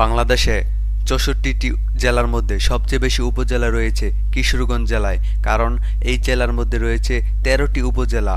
বাংলাদেশে চৌষট্টিটি জেলার মধ্যে সবচেয়ে বেশি উপজেলা রয়েছে কিশোরগঞ্জ জেলায়, কারণ এই জেলার মধ্যে রয়েছে তেরোটি উপজেলা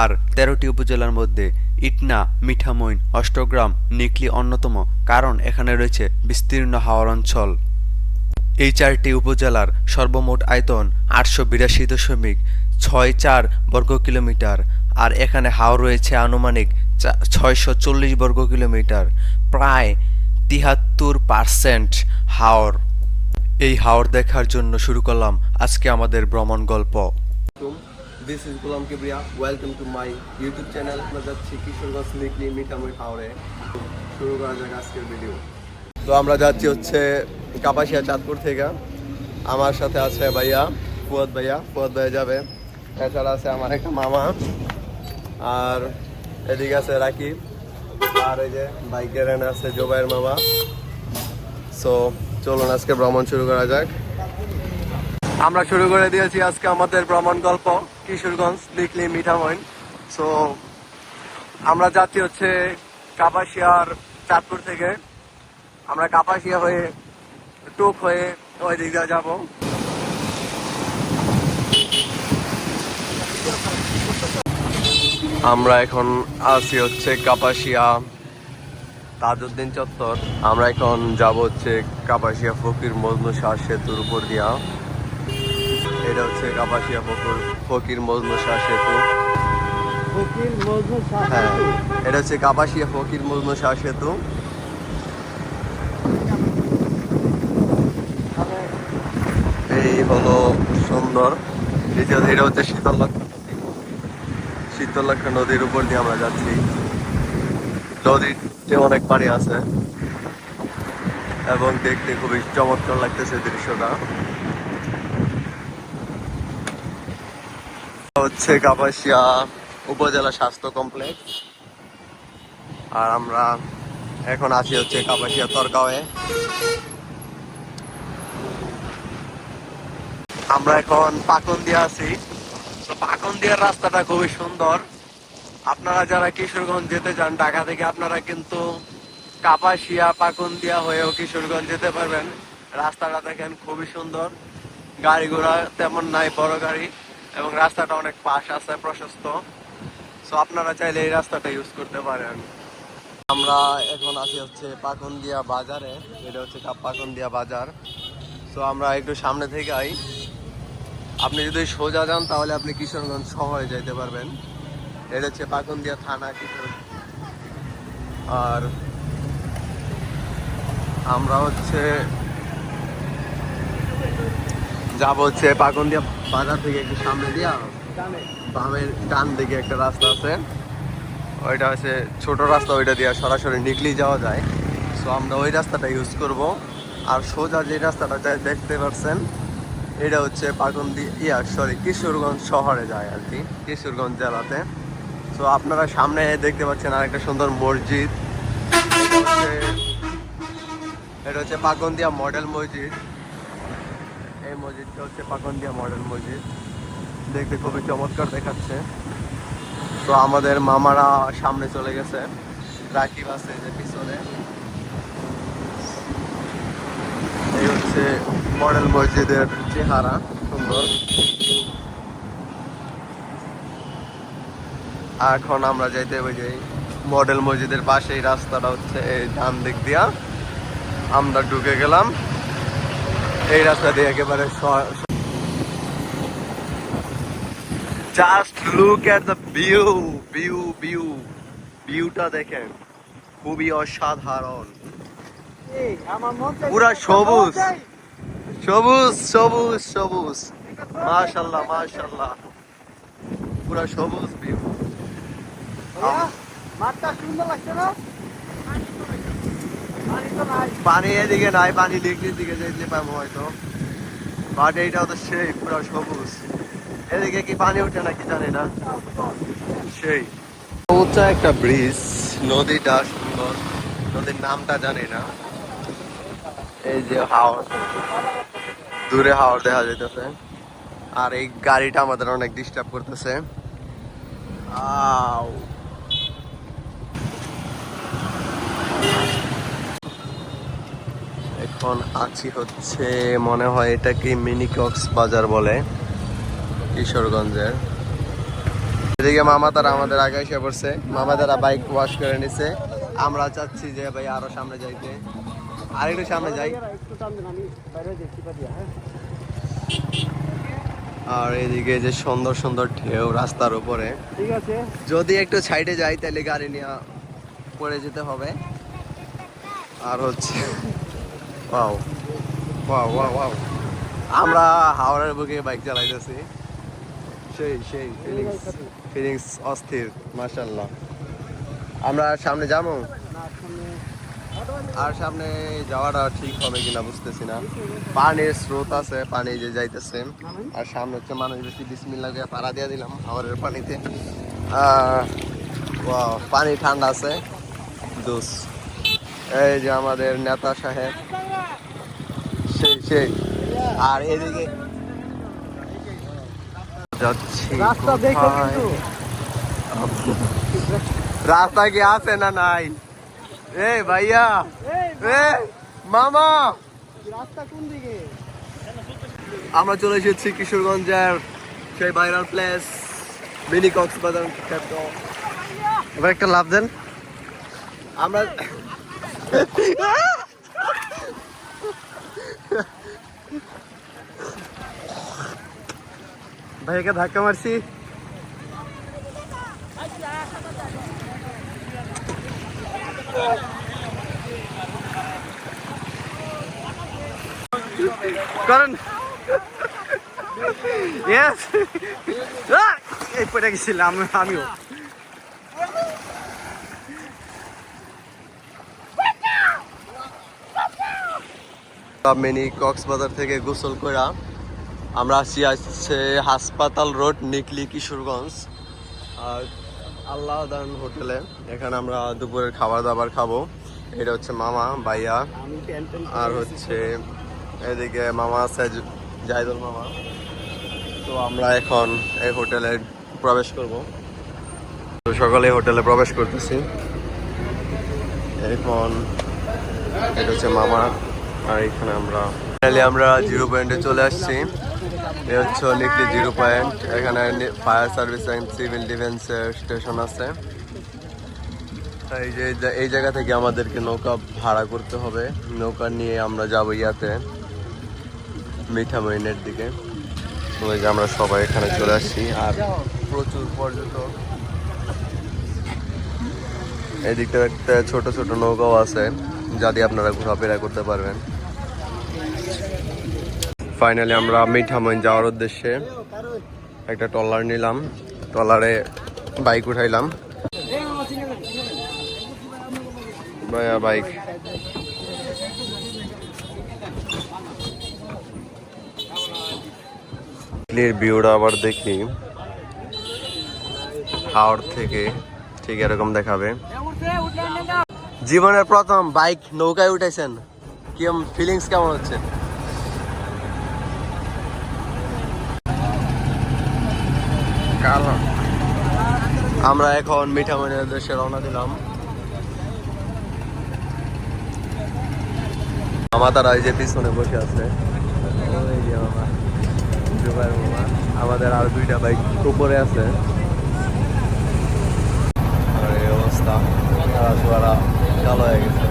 আর তেরোটি উপজেলার মধ্যে ইটনা, মিঠামইন, অষ্টগ্রাম, নিকলি অন্যতম, কারণ এখানে রয়েছে বিস্তীর্ণ হাওর অঞ্চল। এই চারটি উপজেলার সর্বমোট আয়তন আটশো বিরাশি দশমিক ছয় চার বর্গ কিলোমিটার আর এখানে হাওর রয়েছে আনুমানিক ছয়শো চল্লিশ বর্গ কিলোমিটার। প্রায় তিহাত্তর পার্সেন্ট হাওর। এই হাওর দেখার জন্য শুরু করলাম আজকে আমাদের ভ্রমণ গল্প। This is Golam Kibria welcome to my YouTube channel আমরা যাচ্ছি কিশোরগঞ্জ লিকলি মিঠামই হাওড়ে শুরু করা যাক আজকের ভিডিও তো আমরা যাচ্ছি হচ্ছে কাপাসিয়া চাঁদপুর থেকে। আমার সাথে আছে ভাইয়া, ফুয়াদ ভাইয়া। ফুয়াদ ভাইয়া যাবে। এছাড়া আছে আমার একটা মামা। আর এদিকে আছে রাকিব। আর আছে জোবাইয়ের সো আজকে ভ্রমণ শুরু করা আমরা শুরু করে দিয়েছি আজকে আমাদের ভ্রমণ গল্প, কিশোরগঞ্জ, লিকলি, মিঠামইন। সো আমরা যাচ্ছি হচ্ছে কাপাসিয়ার চাঁদপুর থেকে। আমরা কাপাসিয়া হয়ে টুক হয়ে ওই দিক দিয়ে যাব। আমরা এখন আছি হচ্ছে কাপাসিয়া তাজউদ্দিন চত্বর। আমরা এখন যাব হচ্ছে কাপাসিয়া ফকির মজনু শাহ সেতুর উপর দিয়া। এটা হচ্ছে কাপাসিয়া ফকির ফকির মজনু শাহ সেতু। হ্যাঁ এটা হচ্ছে কাপাসিয়া ফকির মজনু শাহ সেতু। এই হলো সুন্দর। দ্বিতীয়ত এটা হচ্ছে শীতলক্ষা শীতলক্ষা নদীর উপর দিয়ে আমরা যাচ্ছি। নদীতে অনেক পানি আছে এবং দেখতে খুবই চমৎকার লাগতেছে দৃশ্যটা। হচ্ছে কাপাসিয়া উপজেলা স্বাস্থ্য কমপ্লেক্স। আর আমরা এখন আছি হচ্ছে কাপাসিয়া তরগাঁওয়ে। আমরা এখন পাকন দিয়ে আছি। তো পাকন দিয়ার রাস্তাটা খুবই সুন্দর। আপনারা যারা কিশোরগঞ্জ যেতে চান, ঢাকা থেকে আপনারা কিন্তু কাপাসিয়া, পাকুন্দিয়া হয়েও কিশোরগঞ্জ যেতে পারবেন। রাস্তাটা দেখেন খুবই সুন্দর। গাড়ি ঘোড়া তেমন নাই, বড় গাড়ি, এবং রাস্তাটা অনেক পাশ আছে, প্রশস্ত। সো আপনারা চাইলে এই রাস্তাটা ইউজ করতে পারেন। আমরা এখন আছি হচ্ছে পাকুন্দিয়া বাজারে। এটা হচ্ছে পাকুন্দিয়া বাজার। তো আমরা একটু সামনে থেকে আই। আপনি যদি সোজা যান, তাহলে আপনি কিশোরগঞ্জ শহরে যাইতে পারবেন। এটা হচ্ছে পাকুন্দিয়া থানা, কিশোর আর আমরা হচ্ছে যাব হচ্ছে পাকুন্দিয়া বাজার থেকে একটু সামনে দিয়া। বামের ডান দিকে একটা রাস্তা আছে। ওইটা হচ্ছে ছোট রাস্তা, ওইটা দিয়ে সরাসরি নিকলি যাওয়া যায়। সো আমরা ওই রাস্তাটা ইউজ করব। আর সোজা যে রাস্তাটা দেখতে পাচ্ছেন এটা হচ্ছে পাকুন্দি ইয়া সরি কিশোরগঞ্জ শহরে যায় আর কি, কিশোরগঞ্জ জেলাতে। তো আপনারা সামনে দেখতে পাচ্ছেন আর একটা সুন্দর মসজিদ। এটা হচ্ছে পাকন্দিয়া মডেল মসজিদ। এই মসজিদটা হচ্ছে পাকন্দিয়া মডেল মসজিদ। দেখতে খুবই চমৎকার দেখাচ্ছে। তো আমাদের মামারা সামনে চলে গেছে। রাকিব আছে যে পিছনে। এই হচ্ছে মডেল মসজিদের চেহারা সুন্দর। এখন আমরা যাইতে ওই যে মডেল মসজিদের পাশে এই রাস্তাটা হচ্ছে এই ডান দিক দিয়া। আমরা ঢুকে গেলাম। এই রাস্তা দিয়ে একেবারে just look at the view view view ভিউটা দেখেন খুবই অসাধারণ। পুরা সবুজ। সবুজ সবুজ সবুজ। মাশাল্লাহ মাশাল্লাহ পুরা সবুজ ভিউ পানি এদিকে নাই পানি লিখলির দিকে যেতে পারব হয়তো। বাট এইটাও তো সেই পুরো সবুজ। এদিকে কি পানি ওঠে নাকি জানি না। সেই। উঁচা একটা ব্রিজ নদীটা সুন্দর। নদীর নামটা জানি না। এই যে হাওর দূরে হাওর দেখা যাইতেছে। আর এই গাড়িটা আমাদের অনেক ডিস্টার্ব করতেছে। এখন আছি হচ্ছে, মনে হয় এটা কি মিনি কক্স বাজার বলে, কিশোরগঞ্জের। এদিকে মামা তারা আমাদের আগে এসে পড়ছে। মামা তারা বাইক ওয়াশ করে নিছে। আমরা চাচ্ছি যে ভাই আরও সামনে যাইতে। আর একটু সামনে যাই। আর এদিকে যে সুন্দর সুন্দর ঢেউ রাস্তার উপরে। ঠিক আছে। যদি একটু সাইডে যাই তাহলে গাড়ি নিয়ে পড়ে যেতে হবে। আর হচ্ছে ওয়াও ওয়াও ওয়াও ওয়াও। আমরা হাওড়ার বুকে বাইক চালাইতেছি। সেই সেই ফিলিংস ফিলিংস অস্থির মাশাল্লাহ আমরা সামনে যাব? আর সামনে যাওয়াটা ঠিক হবে কিনা বুঝতেছি না। পানির স্রোত আছে পানি যে যাইতেছে। আর সামনে হচ্ছে মানুষ বেশি বিসমিল্লা দিয়ে পাড়া দিয়ে দিলাম হাওড়ের পানিতে। পানি ঠান্ডা আছে। দোষ এই যে আমাদের নেতা সাহেব। সেই সেই। আর এদিকে যাচ্ছি রাস্তা দেখো কোথায়? রাস্তা কি আছে না নাই? এ ভাইয়া এ মামা। রাস্তা কোন দিকে আমরা চলে এসেছি কিশোরগঞ্জের সেই ভাইরাল প্লেস মিনি কক্সবাজার এবার একটা লাভ দেন। আমরা ভাইয়াকে ধাক্কা মারছি। করেন ইয়েস এই পড়ে গেছিলাম আমিও। মিনি কক্সবাজার থেকে গোসল করা আমরা আসছি আসছে হাসপাতাল রোড, নিকলি কিশোরগঞ্জ। আর আল্লাহ দান হোটেলে। এখানে আমরা দুপুরের খাবার দাবার খাব। এটা হচ্ছে মামা ভাইয়া। আর হচ্ছে এদিকে মামা আছে জাহিদুল মামা। তো আমরা এখন এই হোটেলে প্রবেশ করব। তো সকালে হোটেলে প্রবেশ করতেছি। এখন এটা হচ্ছে মামা। আর এখানে আমরা আমরা জিরো পয়েন্টে চলে আসছি। এ হচ্ছে নিকলি জিরো পয়েন্ট এখানে ফায়ার সার্ভিস অ্যান্ড সিভিল ডিফেন্সের স্টেশন আছে। এই যে, এই- জায়গা থেকে আমাদেরকে নৌকা ভাড়া করতে হবে। নৌকা নিয়ে আমরা যাব ইয়াতে মিঠামইনের দিকে। তো যে আমরা সবাই এখানে চলে আসছি, আর প্রচুর পর্যটক। এদিকটা একটা ছোট ছোট নৌকাও আছে, যা দিয়ে আপনারা ঘোরাফেরা করতে পারবেন। ফাইনালি আমরা মিঠামইন যাওয়ার উদ্দেশ্যে একটা ট্রলার নিলাম। ট্রলারে বাইক উঠাইলাম। ভাইয়া বাইক। আবার দেখি। হাওড় থেকে ঠিক এরকম দেখাবে। জীবনের প্রথম বাইক নৌকায় উঠেছেন কিরম ফিলিংস কেমন হচ্ছে? আমরা এখন মিঠামইনের উদ্দেশ্যে রওনা দিলাম। মামা তারা এই যে পিছনে বসে আছে। আমাদের আর দুইটা বাইক উপরে আছে। এই অবস্থা। কালো হয়ে গেছে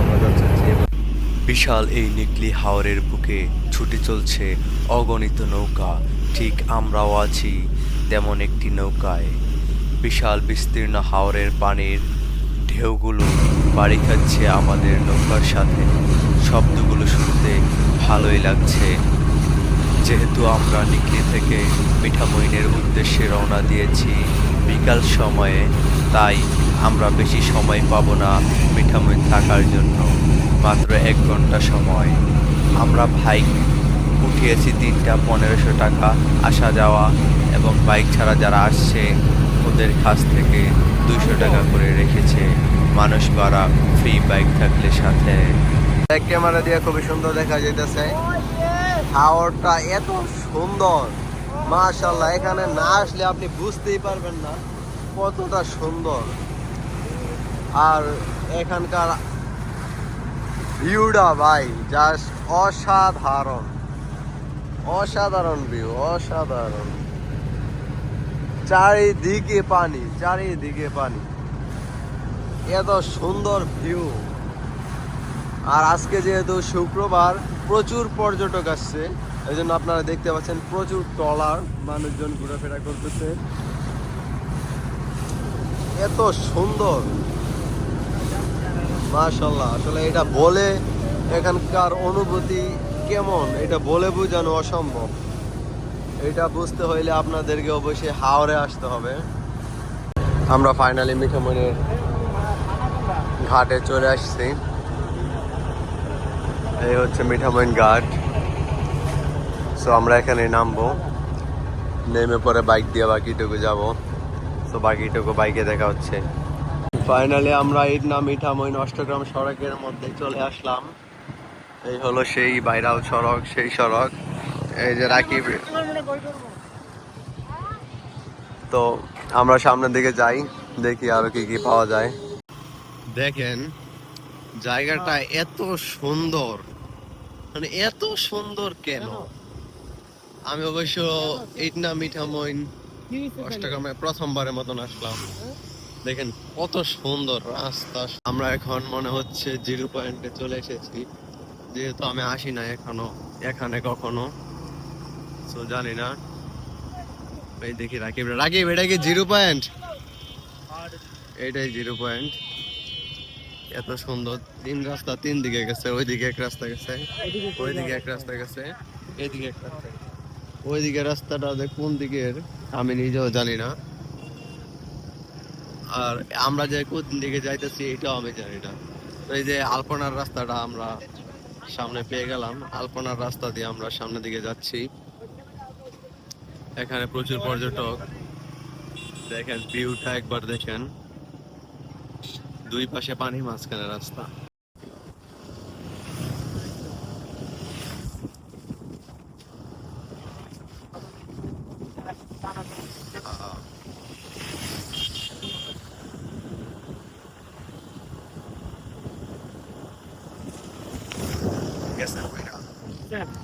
আমরা যাচ্ছি চিপ। বিশাল এই নিকলি হাওরের বুকে ছুটে চলছে অগণিত নৌকা। ঠিক আমরাও আছি তেমন একটি নৌকায়। বিশাল বিস্তীর্ণ হাওরের পানির ঢেউগুলো বাড়ি খাচ্ছে আমাদের নৌকার সাথে। শব্দগুলো শুনতে ভালোই লাগছে। যেহেতু আমরা নিকলি থেকে মিঠামইনের উদ্দেশ্যে রওনা দিয়েছি বিকাল সময়ে, তাই আমরা বেশি সময় পাবো না মিঠামইন থাকার জন্য। মাত্র এক ঘণ্টা সময়। আমরা বাইক উঠিয়েছি তিনটা পনেরোশো টাকা আসা যাওয়া এবং বাইক ছাড়া যারা আসছে, ওদের কাছ থেকে দুশো টাকা করে রেখেছে। মানুষ ভাড়া ফ্রি বাইক থাকলে সাথে। ক্যামেরা দিয়ে খুবই সুন্দর দেখা যাইতেছে। হাওরটা এত সুন্দর। মাশাল্লাহ এখানে না আসলে আপনি বুঝতেই পারবেন না কতটা সুন্দর। আর এখানকার ভিউটা ভাই জাস্ট অসাধারণ। অসাধারণ ভিউ অসাধারণ। চারিদিকে পানি চারিদিকে পানি। এত সুন্দর ভিউ আর আজকে যেহেতু শুক্রবার, প্রচুর পর্যটক আসছে। এই জন্য আপনারা দেখতে পাচ্ছেন প্রচুর ট্রলার, মানুষজন ঘোরাফেরা করতেছে। এত সুন্দর। মাশাল্লাহ আসলে এটা বলে এখানকার অনুভূতি কেমন? এটা বলে বোঝানো অসম্ভব। এটা বুঝতে হইলে আপনাদেরকে অবশ্যই হাওড়ে আসতে হবে। আমরা ফাইনালি মিঠামণির ঘাটে চলে আসছি। এই হচ্ছে মিঠামইন ঘাট। সো আমরা এখানে নামবো। নেমে পরে বাইক দিয়ে বাকিটুকু যাব। সো বাকিটুকু বাইকে দেখা হচ্ছে। ফাইনালি আমরা ইটনা মিঠামইন অষ্টগ্রাম সড়কের মধ্যে চলে আসলাম। এই হলো সেই বাইরাল সড়ক, সেই সড়ক। এই যে রাকিব। তো আমরা সামনের দিকে যাই, দেখি আরও কি কি পাওয়া যায়। দেখেন, জায়গাটা এত সুন্দর। মানে এত সুন্দর কেন? আমি অবশ্য ইটনা মিঠামইন অষ্টগ্রামে প্রথমবারের মতন আসলাম। দেখেন কত সুন্দর রাস্তা। আমরা এখন মনে হচ্ছে জিরো পয়েন্টে চলে এসেছি। যেহেতু আমি আসি না এখনও, এখানে কখনো। তো জানি না। এই দেখি রাকিব রাকিব, এটা কি জিরো পয়েন্ট? এইটাই জিরো পয়েন্ট। এত সুন্দর। তিন রাস্তা তিন দিকে গেছে, ওইদিকে এক রাস্তা গেছে, ওইদিকে এক রাস্তা গেছে, এদিকে এক রাস্তা। ওইদিকে রাস্তাটা কোন দিকের, আমি নিজেও জানি না। আর আমরা যে কোন দিকে যাইতেছি এটাও আমি জানি না এই যে আলপনার রাস্তাটা আমরা সামনে পেয়ে গেলাম। আলপনার রাস্তা দিয়ে আমরা সামনের দিকে যাচ্ছি। এখানে প্রচুর পর্যটক। দেখেন, ভিউটা একবার দেখেন। দুই পাশে পানি মাঝখানে রাস্তা।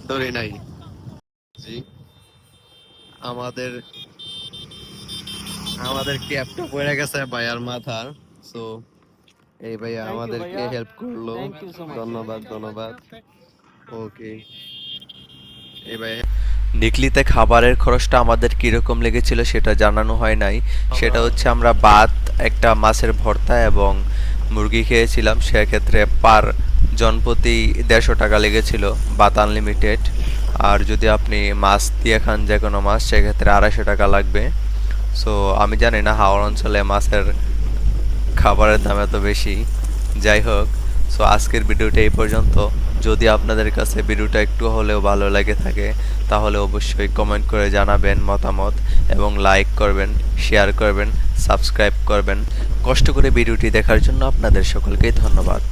ধরে নাই। জি। আমাদের আমাদের ক্যাপটা পড়ে গেছে ভাইয়ার মাথার। সো এই ভাইয়া আমাদেরকে হেল্প করল. ধন্যবাদ ধন্যবাদ। ওকে এই ভাই নিকলিতে খাবারের খরচটা আমাদের কীরকম লেগেছিল সেটা জানানো হয় নাই। সেটা হচ্ছে আমরা ভাত একটা মাছের ভর্তা এবং মুরগি খেয়েছিলাম। সেক্ষেত্রে পার জনপ্রতি দেড়শো টাকা লেগেছিল ভাত আনলিমিটেড আর যদি আপনি মাছ দিয়ে খান যে কোনো মাছ, সেক্ষেত্রে আড়াইশো টাকা লাগবে। সো, আমি জানি না হাওড় অঞ্চলে মাছের খাবারের দাম এত বেশি। যাই হোক, সো আজকের ভিডিওটা এই পর্যন্ত। যদি আপনাদের কাছে ভিডিওটা একটু হলেও ভালো লাগে থাকে, তাহলে অবশ্যই কমেন্ট করে জানাবেন মতামত এবং লাইক করবেন, শেয়ার করবেন, সাবস্ক্রাইব করবেন। কষ্ট করে ভিডিওটি দেখার জন্য আপনাদের সকলকেই ধন্যবাদ।